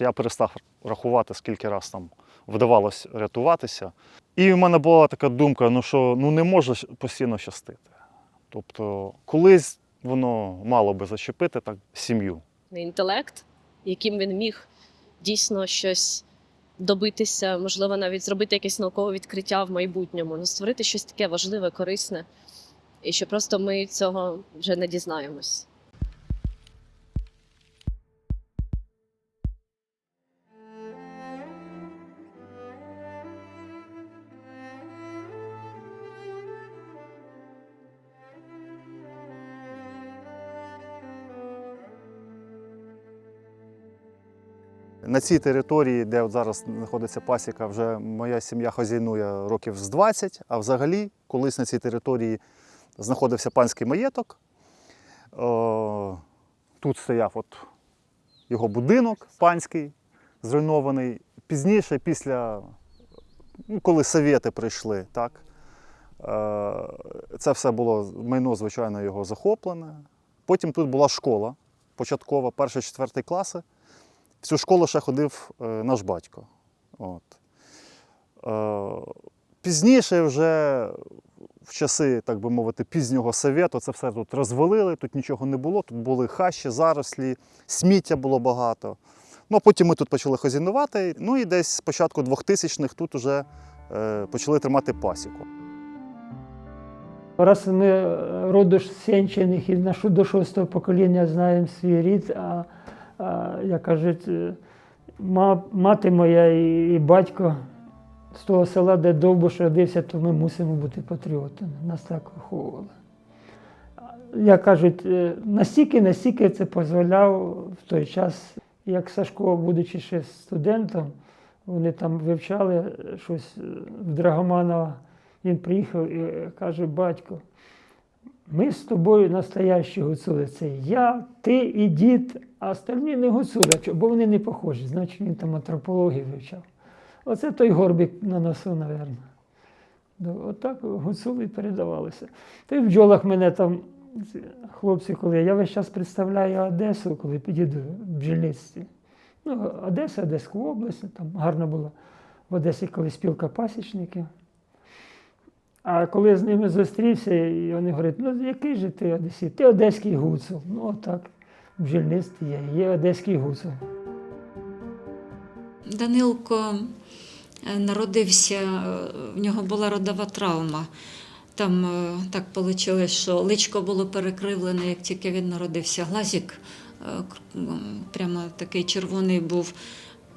Я перестав рахувати, скільки раз там вдавалося рятуватися. І в мене була така думка: ну що ну не може постійно щастити. Тобто, колись воно мало би зачепити так сім'ю. інтелект, яким він міг дійсно щось добитися, можливо, навіть зробити якесь наукове відкриття в майбутньому, ну створити щось таке важливе, корисне, і що просто ми цього вже не дізнаємось. На цій території, де от зараз знаходиться пасіка, вже моя сім'я хазяйнує років з 20, а взагалі колись на цій території знаходився панський маєток. Е, Тут стояв от його будинок панський, зруйнований. Пізніше, після, ну, коли совєти прийшли, так, е, це все було майно, звичайно, його захоплене. Потім тут була школа початкова, перший, четвертий класи. В цю школу ще ходив е, наш батько. От. Е, пізніше, вже в часи, так би мовити, пізнього совєту, це все тут розвалили, тут нічого не було, тут були хащі, зарослі, сміття було багато. Ну, а потім ми тут почали хазінувати. Ну і десь з початку 2000-х тут вже е, почали тримати пасіку. Раз ми е, роду ж сенчених і до шостого покоління знаємо свій рід, а як кажуть, мати моя і, батько з того села, де Довбуш родився, то ми мусимо бути патріотами. Нас так виховували. Як кажуть, настільки, настільки це дозволяв в той час, як Сашко, будучи ще студентом, вони там вивчали щось е, в Драгоманова. Він приїхав і е, каже, батько, ми з тобою настоящі гуцули. Це я, ти і дід, а остальні не гуцули, бо вони не похожі. Значить, він там антропологію вивчав. Оце той горбик на носу, напевно. Отак гуцули передавалися. Й в бджолах мене там хлопці, коли я весь час представляю Одесу, коли підійду в бджільництві. Ну, Одеса, Одеську область, там гарно було в Одесі коли спілка пасічників. А коли я з ними зустрівся, і вони говорять, ну який же ти Одесі? Ти одеський гуцул. Ну отак, в бджільництві є, є одеський гуцул. Данилко е, народився, е, в нього була родова травма. Там е, так вийшло, що личко було перекривлене, як тільки він народився. Глазик прямо такий червоний був.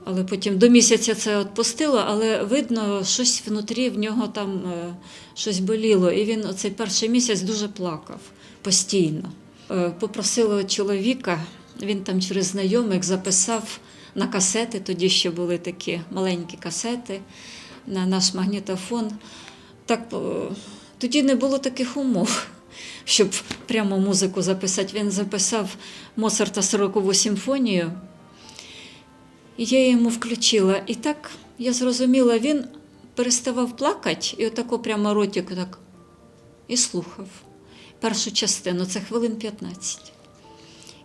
Але потім до місяця це відпустило, але видно, щось внутрі в нього там е, щось боліло. І він оцей перший місяць дуже плакав постійно. Е, Попросила чоловіка, він там через знайомих записав на касети, тоді ще були такі маленькі касети, на наш магнітофон. Так, е, тоді не було таких умов, щоб прямо музику записати. Він записав Моцарта 40 симфонію. І я йому включила. І так я зрозуміла, він переставав плакати, і отако прямо ротик так і слухав. Першу частину, це хвилин 15.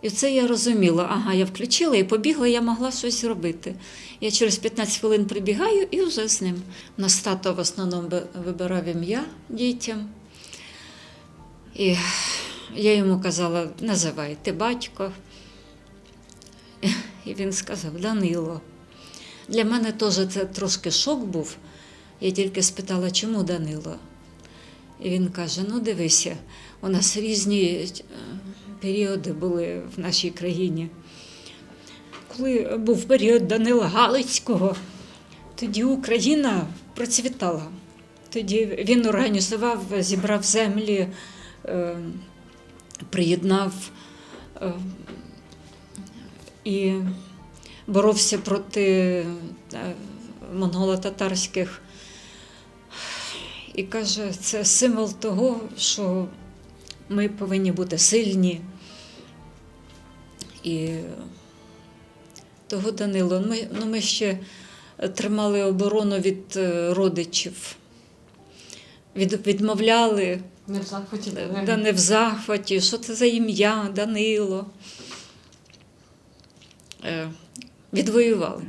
І це я розуміла, ага, я включила і побігла, я могла щось зробити. Я через 15 хвилин прибігаю і вже з ним. Нас тато в основному вибирав ім'я дітям. І я йому казала, називай ти батько. Він сказав Данило. Для мене теж це трошки шок був. Я тільки спитала, чому Данило? І він каже: ну дивися, у нас різні е, періоди були в нашій країні. Коли був період Данила Галицького, тоді Україна процвітала. Тоді він організував, зібрав землі, е, приєднав е, і боровся проти е, монголо-татарських. І каже, це символ того, що ми повинні бути сильні. І того Данило, ми, ну, ми ще тримали оборону від е, родичів, від, відмовляли, Не в захваті. да не в захваті, що це за ім'я Данило. Відвоювали.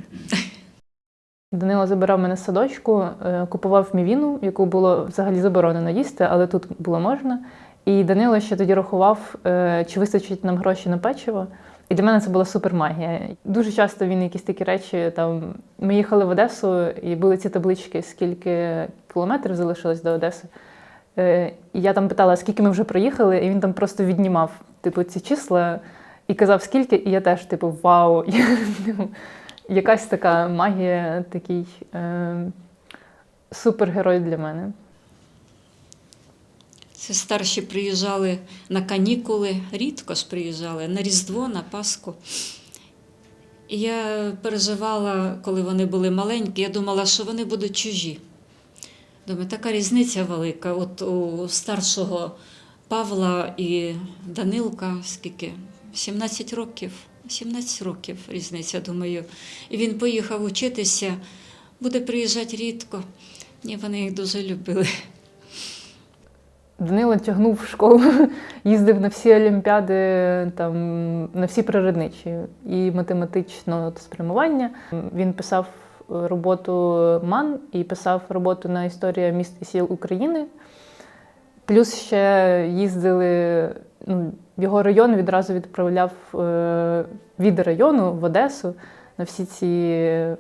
Данило забирав мене з садочку, е, купував мівіну, яку було взагалі заборонено їсти, але тут було можна. І Данило ще тоді рахував, е, чи вистачить нам гроші на печиво. І для мене це була супермагія. Дуже часто він якісь такі речі. Там ми їхали в Одесу, і були ці таблички, скільки кілометрів залишилось до Одеси. Е, І я там питала, скільки ми вже проїхали, і він там просто віднімав типу, ці числа і казав, скільки, і я теж, типу, вау. Якась така магія, такий е, супергерой для мене. Це старші приїжджали на канікули, рідко ж приїжджали, на Різдво, на Пасху. І я переживала, коли вони були маленькі, я думала, що вони будуть чужі. Думаю, така різниця велика. От у старшого Павла і Данилка, скільки? 17 років. 17 років різниця, думаю. І він поїхав учитися, буде приїжджати рідко. Ні, вони їх дуже любили. Данило тягнув в школу, їздив на всі олімпіади, там, на всі природничі і математичного спрямування. Він писав роботу МАН і писав роботу на історія міст і сіл України. Плюс ще їздили, ну, його район відразу відправляв е, від району в Одесу на всі ці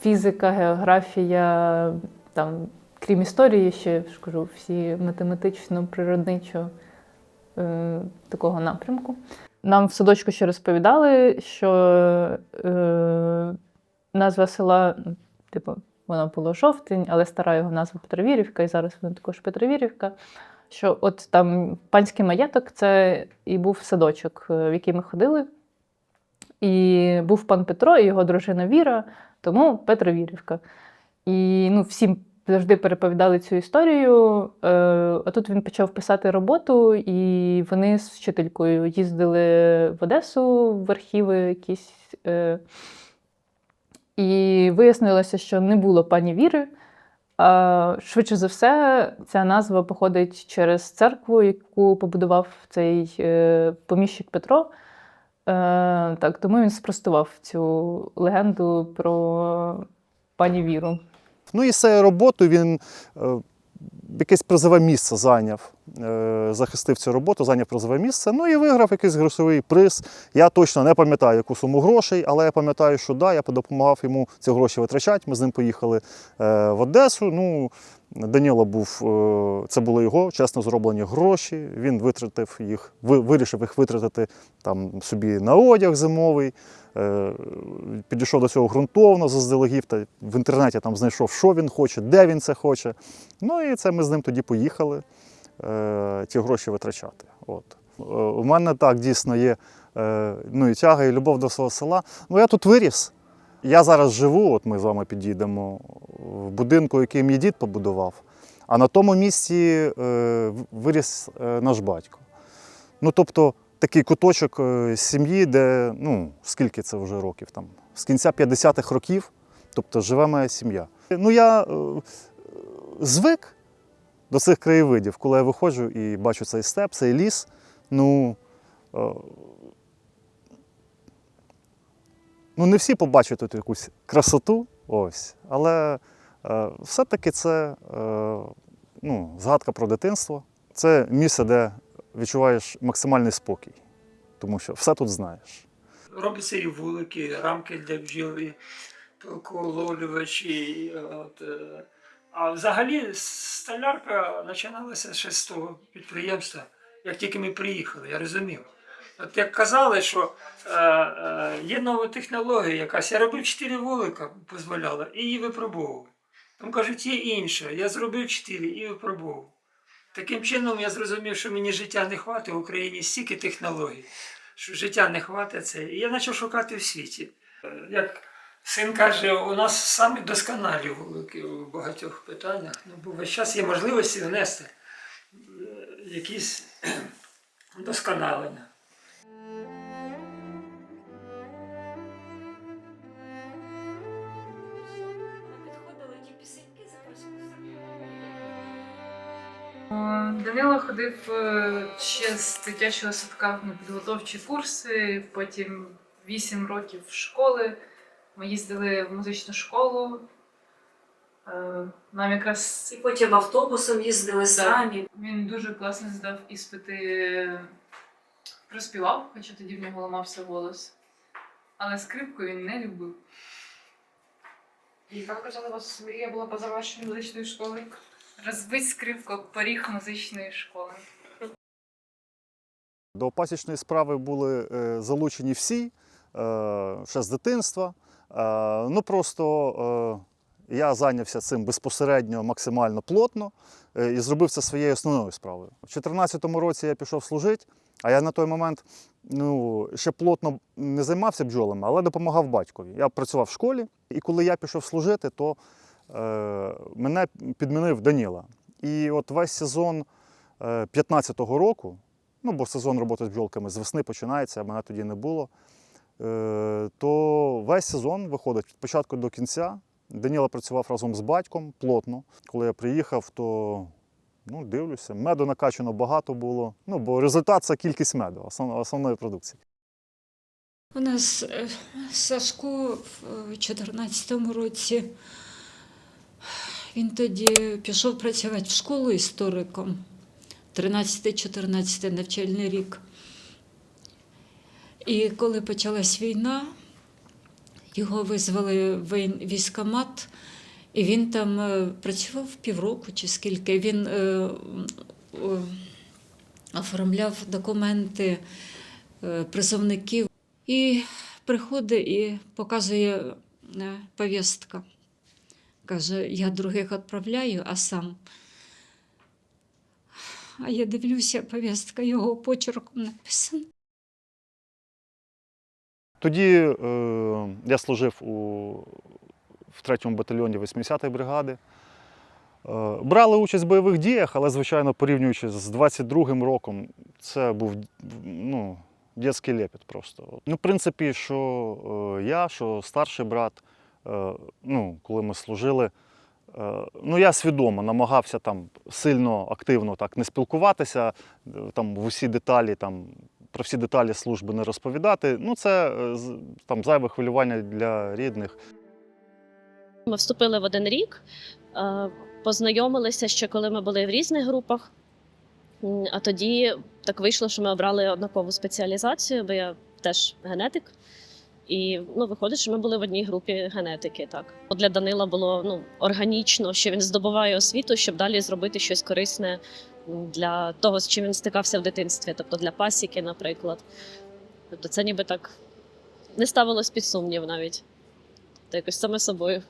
фізика, географія, там, крім історії, ще кажу, всі математично-природничо е, такого напрямку. Нам в садочку ще розповідали, що е, назва села, ну, типу, вона була жовтень, але стара його назва Петровірівка, і зараз вона також Петровірівка. Що от там панський маєток це і був садочок, е, в який ми ходили. І був пан Петро і його дружина Віра, тому Петровірівка. І ну, всім завжди переповідали цю історію. Е, а тут він почав писати роботу, і вони з вчителькою їздили в Одесу в архіви якісь. Е, і вияснилося, що не було пані Віри. А, швидше за все, ця назва походить через церкву, яку побудував цей е, поміщик Петро. Е, так, тому він спростував цю легенду про пані Віру. Ну і з роботу він е, якесь призове місце зайняв, е, захистив цю роботу, зайняв призове місце. Ну і виграв якийсь грошовий приз. Я точно не пам'ятаю, яку суму грошей, але я пам'ятаю, що да, я допомагав йому ці гроші витрачати. Ми з ним поїхали е, в Одесу. Ну, Даніло був, е, це були його чесно зроблені гроші. Він витратив їх, вирішив їх витратити там собі на одяг зимовий. Е, Підійшов до цього ґрунтовно заздалегідь, та в інтернеті там знайшов, що він хоче, де він це хоче. Ну і це ми з ним тоді поїхали е, ті гроші витрачати. От. Е, У мене так дійсно є ну, і тяга, і любов до свого села. Ну, я тут виріс. Я зараз живу, от ми з вами підійдемо, в будинку, який мій дід побудував, а на тому місці виріс наш батько. Ну, тобто, такий куточок е, сім'ї, де, ну, скільки це вже років там, з кінця 50-х років, тобто живе моя сім'я. Ну, я е, звик до цих краєвидів, коли я виходжу і бачу цей степ, цей ліс. Ну, е, ну не всі побачать тут якусь красоту, ось, але все-таки це ну, згадка про дитинство. Це місце, де відчуваєш максимальний спокій, тому що все тут знаєш. Робляться і вулики, рамки для бджіл, і пилкоуловлювачі. і, От, е, а взагалі столярка починалася ще з того підприємства, як тільки ми приїхали, я розумів. От як казали, що е, е, є нова технологія якась, я робив 4 вулика, дозволяла, і її випробовував. Там кажуть, є інша. Я зробив 4 і випробовував. Таким чином я зрозумів, що мені життя не хватить в Україні стільки технологій що життя не хватить це. І я почав шукати в світі. Е, Як син каже, у нас самі досконалі вулики у багатьох питаннях. Ну, бо весь час є можливості внести е, якісь досконалення. Данило ходив е, ще з дитячого садка на підготовчі курси, потім 8 років школи, Ми їздили в музичну школу. Е, Нам якраз І потім автобусом їздили самі. він дуже класно здав іспити, проспівав, хоча тоді в нього ламався голос. Але скрипку він не любив. І як казали, у вас мрія була по завершенню музичної школи? Розбить скрипку поріг музичної школи. До пасічної справи були е, залучені всі е, ще з дитинства. Е, ну просто я зайнявся цим безпосередньо максимально плотно і зробив це своєю основною справою. У 2014 році я пішов служити, а я на той момент ну, ще плотно не займався бджолами, але допомагав батькові. Я працював в школі, і коли я пішов служити, то мене підмінив Даніла. І от весь сезон 2015 року. Ну, бо сезон роботи з бджолками з весни починається, а мене тоді не було. Е, то весь сезон виходить від початку до кінця. Даніла працював разом з батьком плотно. Коли я приїхав, то ну, дивлюся, меду накачано багато було. Ну, бо результат це кількість меду, основ- основної продукції. У нас е, Сашко в 2014 році він тоді пішов працювати в школу істориком. 13-14 навчальний рік. І коли почалась війна, його визвали в військкомат, і він там е, працював півроку чи скільки. Він е, е, оформляв документи е, призовників. І приходить і показує е, повістка. Каже, я других відправляю, а сам. А я дивлюся, повістка його почерком написана. Тоді е, я служив у, в 3-му батальйоні 80-ї бригади. Е, брали участь в бойових діях, але, звичайно, порівнюючи з 22-м роком, це був ну, дитячий лепет просто. Ну, в принципі, що е, я, що старший брат, ну, коли ми служили, е, ну, я свідомо намагався там сильно активно так не спілкуватися, е, там в усі деталі там, про всі деталі служби не розповідати. Ну, це е, там зайве хвилювання для рідних. Ми вступили в один рік, е, познайомилися ще коли ми були в різних групах. А тоді так вийшло, що ми обрали однакову спеціалізацію, бо я теж генетик. І ну, виходить, що ми були в одній групі генетики. Так для Данила було ну, органічно, що він здобуває освіту, щоб далі зробити щось корисне для того, з чим він стикався в дитинстві, тобто для пасіки, наприклад. Тобто це ніби так не ставилось під сумнів навіть. Та якось саме собою.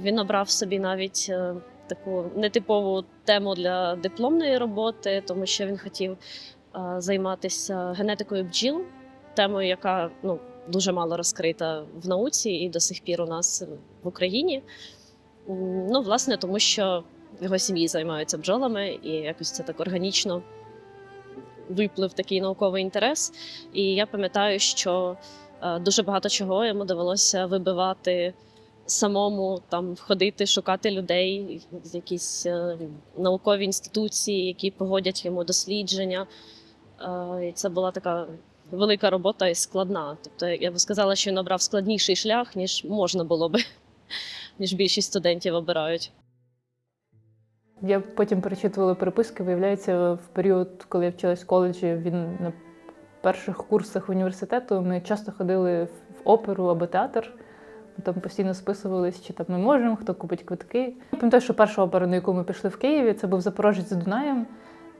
Він обрав собі навіть е, таку нетипову тему для дипломної роботи, тому що він хотів е, займатися генетикою бджіл, темою, яка ну, дуже мало розкрита в науці і до сих пір у нас в Україні. Ну, власне, тому що його сім'ї займаються бджолами, і якось це так органічно виплив такий науковий інтерес. І я пам'ятаю, що е, дуже багато чого йому довелося вибивати самому там ходити, шукати людей, якісь е, наукові інституції, які погодять йому дослідження. Е, це була така велика робота і складна. Тобто, я би сказала, що він обрав складніший шлях, ніж можна було би, ніж більшість студентів обирають. Я потім перечитувала переписки. Виявляється, в період, коли я вчилась в коледжі, він на перших курсах університету ми часто ходили в оперу або театр. Там постійно списувались, чи там ми можемо, хто купить квитки. Я пам'ятаю, що перша опера, на яку ми пішли в Києві, це був Запорожець за Дунаєм.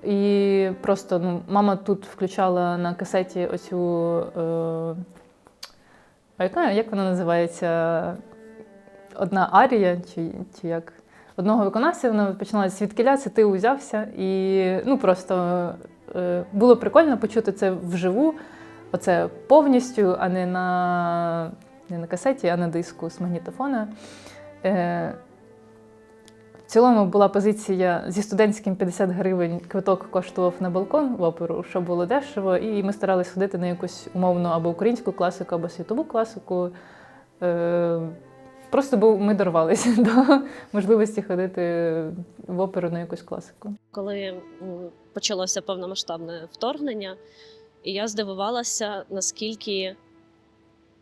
І просто ну, мама тут включала на касеті оцю. Е, а яка, як вона називається? Одна арія, чи, чи як? Одного виконавця вона починалася звідкиля, це ти узявся. І ну просто е, було прикольно почути це вживу, оце повністю, а не на, не на касеті, а на диску з магнітофона. Е, цілому була позиція зі студентським 50 гривень квиток коштував на балкон в оперу, що було дешево, і ми старалися ходити на якусь умовно або українську класику, або світову класику. Е, Просто бо ми дорвалися до можливості ходити в оперу на якусь класику. коли почалося повномасштабне вторгнення, і я здивувалася, наскільки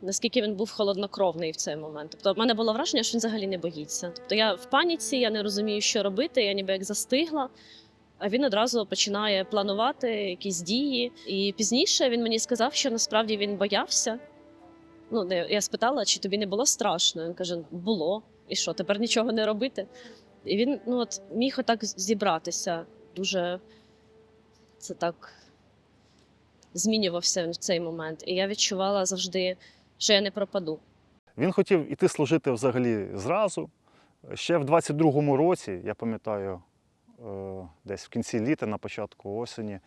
наскільки він був холоднокровний в цей момент. Тобто, в мене було враження, що він взагалі не боїться. Тобто я в паніці, я не розумію, що робити, я ніби як застигла. А він одразу починає планувати якісь дії. І пізніше він мені сказав, що насправді він боявся. Ну, я спитала, чи тобі не було страшно. Він каже: було. І що, тепер нічого не робити? І він ну, от, міг отак зібратися. Дуже це так змінювався він в цей момент. І я відчувала завжди, що я не пропаду. Він хотів іти служити взагалі зразу. Ще в 22-му році, я пам'ятаю, е, десь в кінці літа, на початку осені,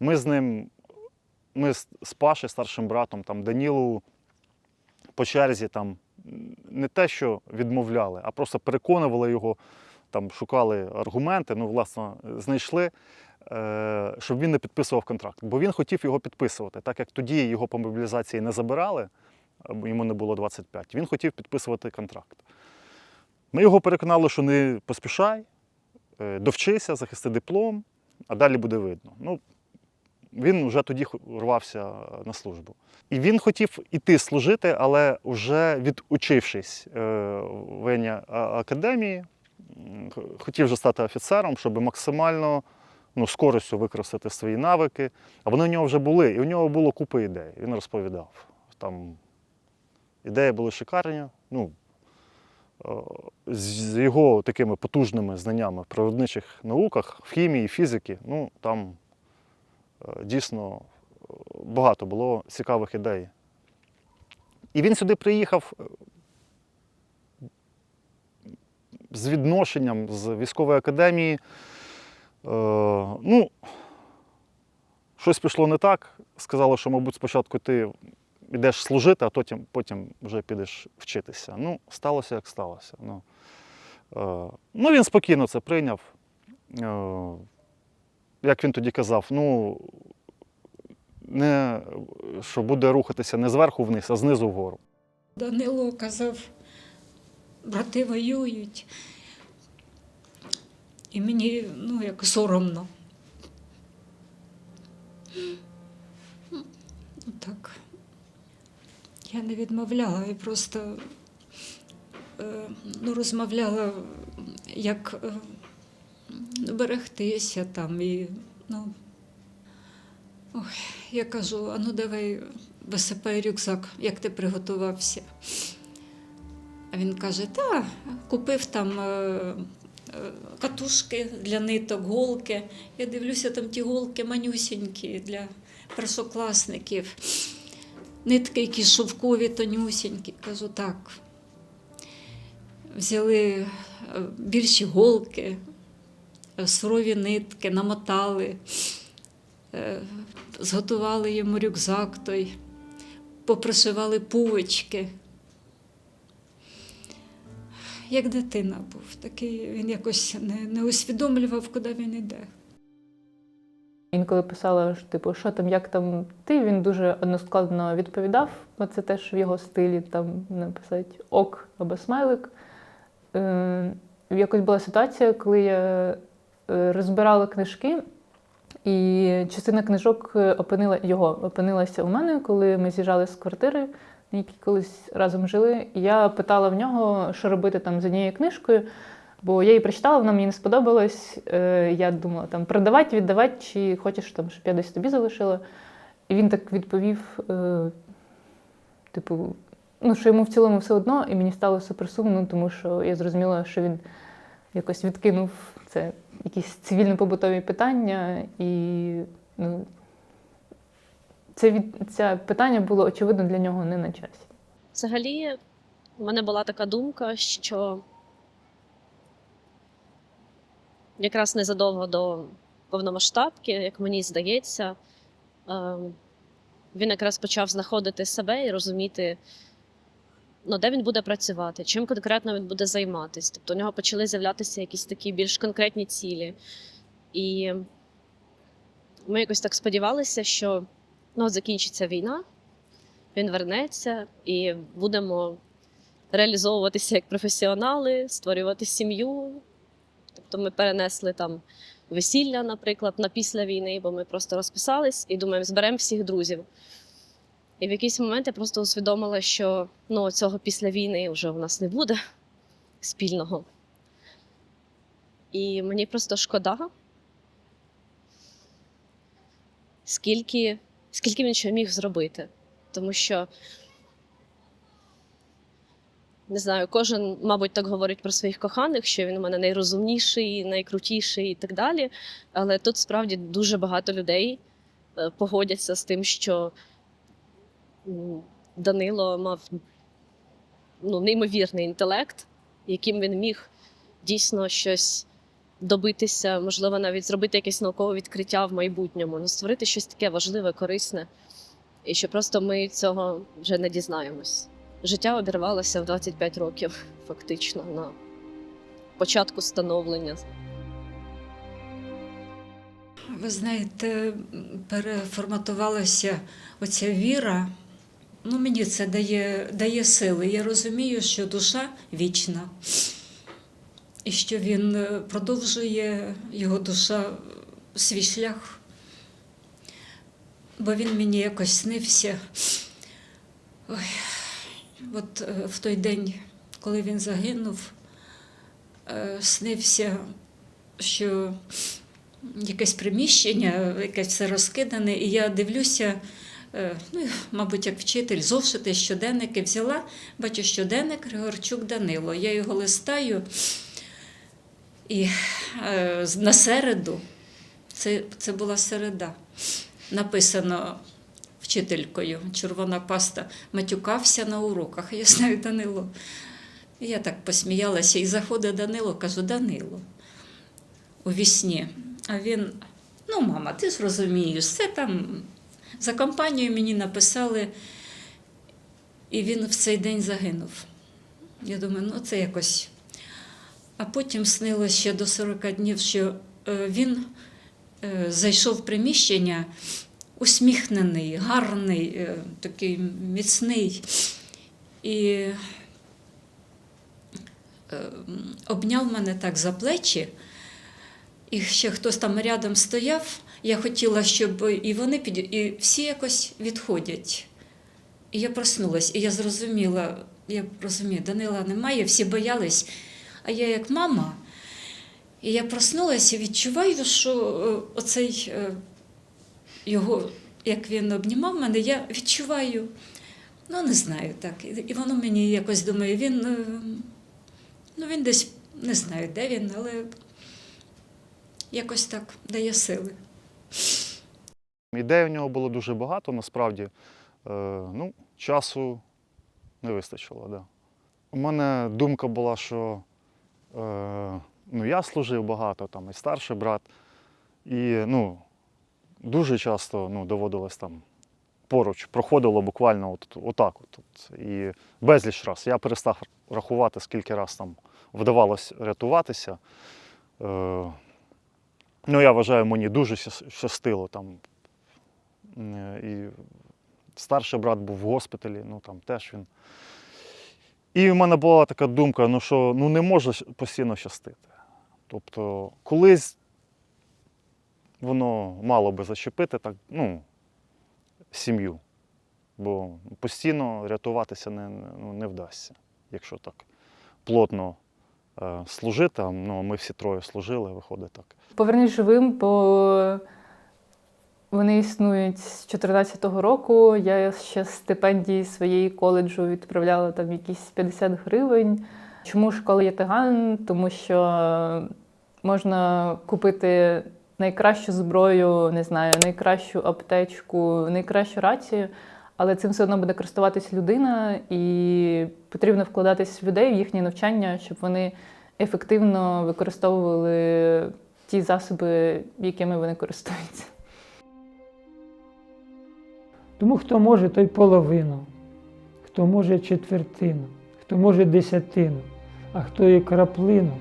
ми з ним, ми з Паші, старшим братом, там, Данілу по черзі там, не те, що відмовляли, а просто переконували його, там, шукали аргументи, ну, власне, знайшли, е, щоб він не підписував контракт. Бо він хотів його підписувати, так як тоді його по мобілізації не забирали, йому не було 25, він хотів підписувати контракт. Ми його переконали, що не поспішай, е, довчися, захисти диплом, а далі буде видно. Ну, він вже тоді рвався на службу. І він хотів іти служити, але вже відучившись е, в академії, хотів вже стати офіцером, щоб максимально ну, з користю використати свої навики. А вони у нього вже були, і у нього було купа ідей. Він розповідав. Там ідеї були шикарні. Ну, е, з його такими потужними знаннями в природничих науках, в хімії, фізики, ну там е, дійсно е, багато було цікавих ідей. І він сюди приїхав з відношенням з військової академії. Ну, щось пішло не так. Сказали, що, мабуть, спочатку ти йдеш служити, а потім, потім вже підеш вчитися. Ну, сталося, як сталося. Ну, е, ну він спокійно це прийняв. Е, як він тоді казав, ну, не, що буде рухатися не зверху вниз, а знизу вгору. Данило казав, брати воюють. І мені ну, як соромно. Ну, Так. Я не відмовляла, я просто е, ну, розмовляла, як ну, берегтися там. І, ну, ой, я кажу, а ну давай висипай рюкзак, як ти приготувався. А він каже: та, купив там е, катушки для ниток, голки. Я дивлюся, там ті голки манюсінькі для першокласників. Нитки якісь шовкові, тонюсінькі. Кажу, так. Взяли е, більші голки, е, сурові нитки, намотали, е, зготували йому рюкзак той, попришивали пувочки. Як дитина був, такий він якось не, не усвідомлював, куди він іде. Інколи писала, що типу, що там, як там ти, він дуже односкладно відповідав. Це теж в його стилі там написати ок або смайлик. Е, якось була ситуація, коли я е, розбирала книжки, і частина книжок опинила його опинилася у мене, коли ми з'їжджали з квартири, на якій колись разом жили. І я питала в нього, що робити там з однією книжкою. Бо я її прочитала, вона мені не сподобалась. Е, Я думала, там продавати, віддавати, чи хочеш, там, щоб я десь тобі залишила. І він так відповів: е, типу, ну, що йому в цілому все одно, і мені стало супер сумно, тому що я зрозуміла, що він якось відкинув це якісь цивільно-побутові питання, і ну, це, від, це питання було очевидно для нього не на часі. Взагалі, у мене була така думка, що якраз незадовго до повномасштабки, як мені здається, ем, він якраз почав знаходити себе і розуміти, ну, де він буде працювати, чим конкретно він буде займатися. Тобто у нього почали з'являтися якісь такі більш конкретні цілі. І ми якось так сподівалися, що ну, закінчиться війна, він вернеться і будемо реалізовуватися як професіонали, створювати сім'ю. Тобто ми перенесли там весілля, наприклад, на після війни, бо ми просто розписались і думаємо, зберемо всіх друзів. І в якийсь момент я просто усвідомила, що ну, цього після війни вже у нас не буде спільного. І мені просто шкода, скільки, скільки він ще міг зробити. Тому що, не знаю, кожен, мабуть, так говорить про своїх коханих, що він у мене найрозумніший, найкрутіший і так далі. Але тут справді дуже багато людей е, погодяться з тим, що Данило мав ну, неймовірний інтелект, яким він міг дійсно щось добитися, можливо, навіть зробити якесь наукове відкриття в майбутньому, ну, створити щось таке важливе, корисне, і що просто ми цього вже не дізнаємось. Життя обірвалося в 25 років, фактично, на початку становлення. Ви знаєте, переформатувалася оця віра. Ну, мені це дає, дає сили. Я розумію, що душа вічна, і що він е, продовжує його душа свій шлях. Бо він мені якось снився. От е, в той день, коли він загинув, е, снився, що якесь приміщення, якесь все розкидане, і я дивлюся, е, ну, мабуть, як вчитель, зошити, щоденники взяла, бачу щоденник Григорчук Данило. Я його листаю. І на середу, це, це була середа, написано вчителькою, червона паста, матюкався на уроках. Я знаю Данило. Я так посміялася, і заходить Данило, кажу, Данило у вісні. А він, ну, мама, ти ж розумієш, це там за компанією мені написали, і він в цей день загинув. Я думаю, ну це якось. А потім снилося ще до 40 днів, що е, він е, зайшов в приміщення усміхнений, гарний, е, такий міцний. І е, обняв мене так за плечі. І ще хтось там рядом стояв. Я хотіла, щоб і вони під... і всі якось відходять. І я проснулась, і я зрозуміла, я розумію, Данила немає, всі боялись. А я як мама, і я проснулася і відчуваю, що е, оцей його, як він обнімав мене, я відчуваю, ну не знаю так. І- воно мені якось думає, він, е, ну він десь не знаю, де він, але якось так дає сили. Ідей у нього було дуже багато, насправді. Е, ну, часу не вистачило, Да. У мене думка була, що е, ну, я служив багато, там, і старший брат. І ну, дуже часто ну, доводилось там поруч, проходило буквально от, отак. От, от. І безліч раз. Я перестав рахувати, скільки раз там вдавалось рятуватися. Е, ну, я вважаю, мені дуже щастило там. Е, І старший брат був в госпіталі, ну там теж він. І в мене була така думка, ну що ну не може постійно щастити. Тобто, колись воно мало би зачепити так, ну, сім'ю. Бо постійно рятуватися не, ну, не вдасться, якщо так плотно е, служити. Ну, ми всі троє служили, виходить так. Повернись живим, бо вони існують з 14-го року. Я ще з стипендії своєї коледжу відправляла там якісь 50 гривень. Чому школа є тиган? Тому що можна купити найкращу зброю, не знаю, найкращу аптечку, найкращу рацію, але цим все одно буде користуватись людина, і потрібно вкладатись в людей в їхнє навчання, щоб вони ефективно використовували ті засоби, якими вони користуються. Тому хто може, той половину, хто може четвертину, хто може десятину, а хто і краплину.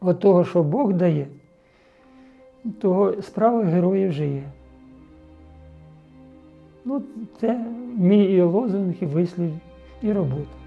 От того, що Бог дає, того справа героїв жиє. Ну, це мій і лозунг, і вислів, і робота.